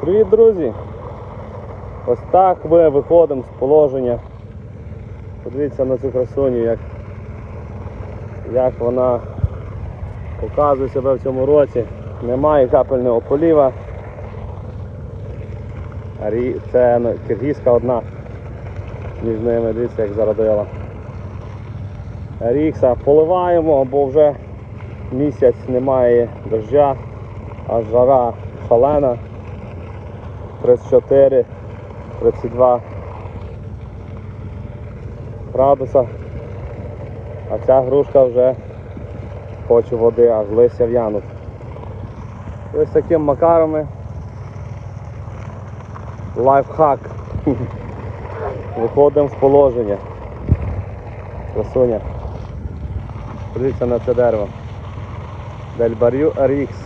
Привіт, друзі! Ось так ми виходимо з положення. Подивіться на цю красуню, як, як вона показує себе в цьому році. Немає капельного поліва. Це ну, киргизька одна між ними, дивіться, як зародила. Рікса поливаємо, бо вже місяць немає дождя, а жара шалена. 34, 32 градуса. А ця грушка вже хоче води, аж листя в'януть. Ось таким макарами лайфхак. Виходимо з положення. Красуня. Подивіться на це дерево. Дельбарю Рікс.